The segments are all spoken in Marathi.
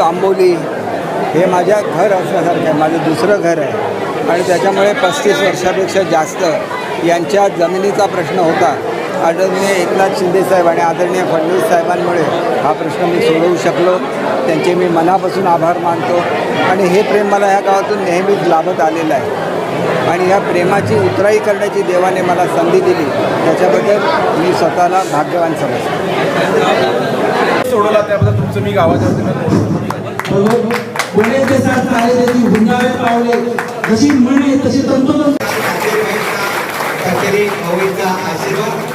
मूळ आंबोली हे माझ्या घर असल्यासारखं आहे माझं दुसरं घर आहे. आणि त्याच्यामुळे पस्तीस वर्षापेक्षा जास्त यांच्या जमिनीचा प्रश्न होता. आदरणीय एकनाथ शिंदेसाहेब आणि आदरणीय फडणवीस साहेबांमुळे हा प्रश्न मी सोडवू शकलो. त्यांचे मी मनापासून आभार मानतो. आणि हे प्रेम मला ह्या गावातून नेहमीच लाभत आलेलं आहे. आणि ह्या प्रेमाची उतराई करण्याची देवाने मला संधी दिली. त्याच्याबद्दल मी स्वतःला भाग्यवान समजतो. सोडवला त्याबद्दल तुमचं मी गावाच्या वतीनं बोलायचे साथ आले त्याची हुंडावे पावले जशी म्हणे तशी तंतोतंत आशीर्वाद.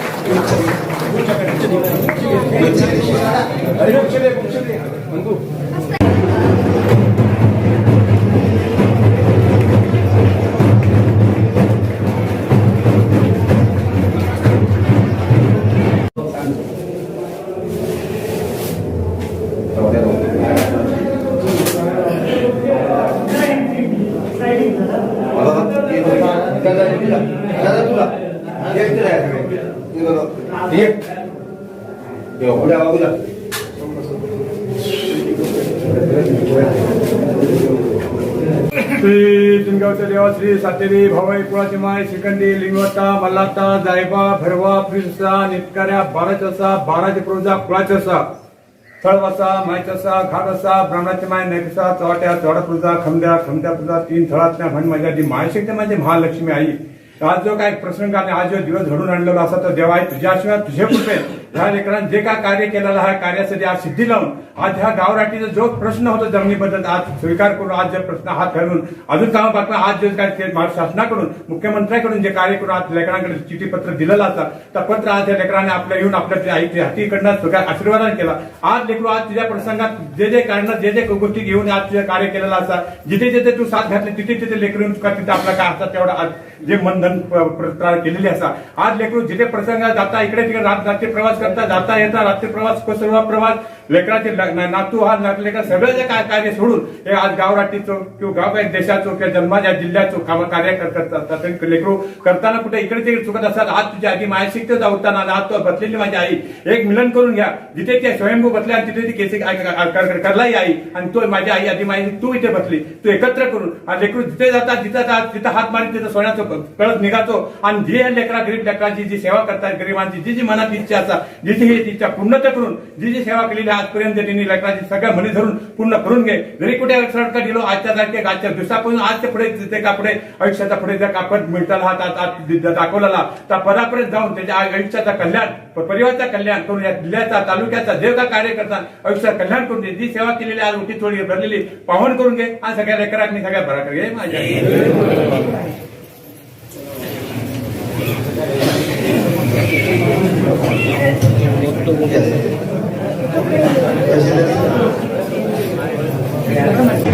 श्री लिंगावच्या देवा श्री सातेरी भवाई कुळाची माय शिकंडी लिंगवता मल्लाता जायबा भरवा फिरसा नितकाऱ्या बाराचसा बाराचे प्रोजा कुळाचसा थळवासा मायचसा घाटसा ब्राह्मणाची माय नेकसा चवट्या चवडा पूजा खमद्या खमद्या पूजा तीन थळातल्या म्हण माझ्या जी मायशक्ती माझी महालक्ष्मी आई. आज जो काय प्रसंग आणि आज जो दिवस घडून आणलेला असा तो देवा तुझ्याशिवाय तुझे कृपेत ह्या लेकरांनी जे काय कार्य केलेलं आहे कार्यासाठी आज सिद्धी लावून आज ह्या गावराटीचा जो प्रश्न होता जमिनीबद्दल आज स्वीकार करून आज जे प्रश्न हात घालून अजून काम बातम्या आज जे काय महाराष्ट्र शासनाकडून मुख्यमंत्र्याकडून जे कार्य करून आज लेकरांकडे चिठी पत्र दिलेलं असतं त्या पत्र आज त्या लेकरांनी आपल्या येऊन आपल्या त्या आई हातीकडनं सगळ्या आशीर्वादान केला. आज लेकरू आज तुझ्या प्रसंगात जे जे कारण जे जे गोष्टी घेऊन आज तुझं कार्य केलेलं असतं जिथे जिथे तू साथ घातली तिथे तिथे लेकरून तुका तिथे आपला काय असतात तेवढा आज जे मनधन प- प्रकार केलेले असा आज लेकरू जिथे प्रसंगात जाता इकडे तिकडे रात- रात्री प्रवास करता जाता येता रात्री प्रवास सर्व प्रवास लेकराचे ना- नातू हा नातलेकर सगळं जे काय कार्य सोडून हे आज गावराटीचो किंवा गाव एक देशाचो किंवा जन्माच्या जिल्ह्याचो काम कार्य करतात लेकरू करताना कुठे इकडे तिकडे चुकत असतात आज तुझी आधी माझ्या जाऊताना आज तो बसलेली माझी आई. एक मिलन करून घ्या. जिथे ते स्वयंभू बसले आणि तिथे ती केसी करलाही आई. आणि तो माझी आई आधी माहिती तू इथे बसली तू एकत्र करून. आणि लेकरू जिथे जातात जिथं जात तिथं हात मारी तिथं सोन्याचं कळत निघातो आणि जी लेकरा गरीब लेकराची जी सेवा करतात गरिबांची जी जी मनात इच्छा असा जी जी ही इच्छा पूर्णता करून जी जी सेवा केलेली आजपर्यंत त्यांनी लेकराची सगळ्या म्हणी धरून पूर्ण करून घे. जरी कुठे सडका गेलो? आजच्या तारखेक आजच्या दिवसापासून आजच्या पुढे ते का पुढे? आयुष्याचा पुढे जर कापड मिळताला हा ता- त्या पदापर्यंत जाऊन त्याच्या आयुष्याचा कल्याण परिवाराचा कल्याण करून या जिल्ह्याचा तालुक्याचा जे काय कार्य करतात आयुष्यात कल्याण करून दे. जी सेवा केलेली आज उठी थोडी भरलेली पावन करून घे. आणि सगळ्या लेकरांनी सगळ्या भरा घे माझ्या Yes. President.